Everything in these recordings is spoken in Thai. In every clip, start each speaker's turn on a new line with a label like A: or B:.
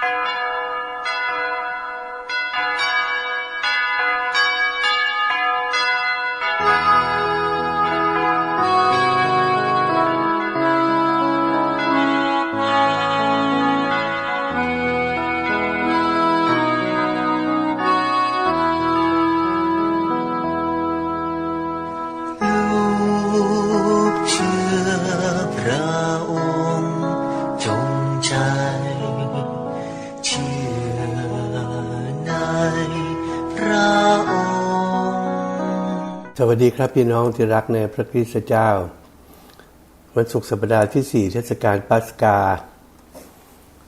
A: Thank you.
B: สวัสดีครับพี่น้องที่รักในพระคริสต์เจ้า วันศุกร์สัปดาห์ที่ 4 เทศกาลปัสกา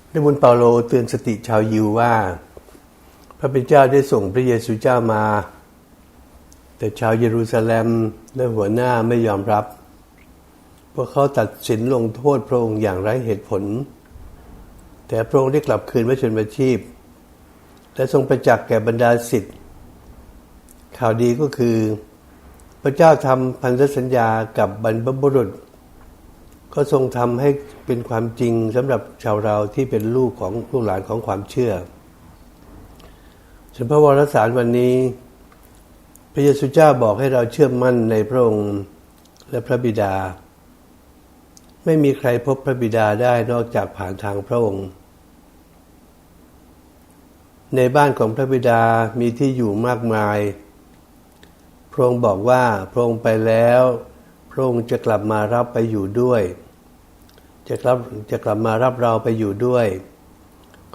B: ได้บุญเปาโลเตือนสติชาวยิวว่า พระเป็นเจ้าได้ส่งพระเยซูเจ้ามา แต่ชาวเยรูซาเล็มและหัวหน้าไม่ยอมรับ พวกเขาตัดสินลงโทษพระองค์อย่างไร้เหตุผล แต่พระองค์ได้กลับคืนพระชนมชีพ และทรงประจักษ์แก่บรรดาสิทธิ์ข่าวดีก็คือ พระเจ้าทำพันธสัญญากับบรรพบุรุษ ก็ทรงทำให้เป็นความจริงสำหรับชาวเราที่เป็นลูกของลูกหลานของความเชื่อส่วนพระวรสารวันนี้ พระเยซูเจ้าบอกให้เราเชื่อมั่นในพระองค์และพระบิดา ไม่มีใครพบพระบิดาได้นอกจากผ่านทางพระองค์ ในบ้านของพระบิดามีที่อยู่มากมาย พระองค์บอกว่าพระองค์ไปแล้ว พระองค์จะกลับมารับไปอยู่ด้วย จะกลับจะกลับมารับเราไปอยู่ด้วย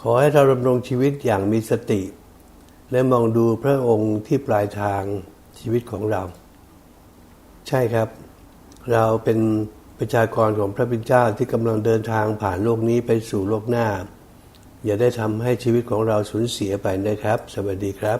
B: ขอให้เราดำรงชีวิตอย่างมีสติ และมองดูพระองค์ที่ปลายทางชีวิตของเรา ใช่ครับ เราเป็นประชากรของพระบิดาเจ้าที่กำลังเดินทางผ่านโลกนี้ไปสู่โลกหน้า อย่าได้ทำให้ชีวิตของเราสูญเสียไปนะครับ สวัสดีครับ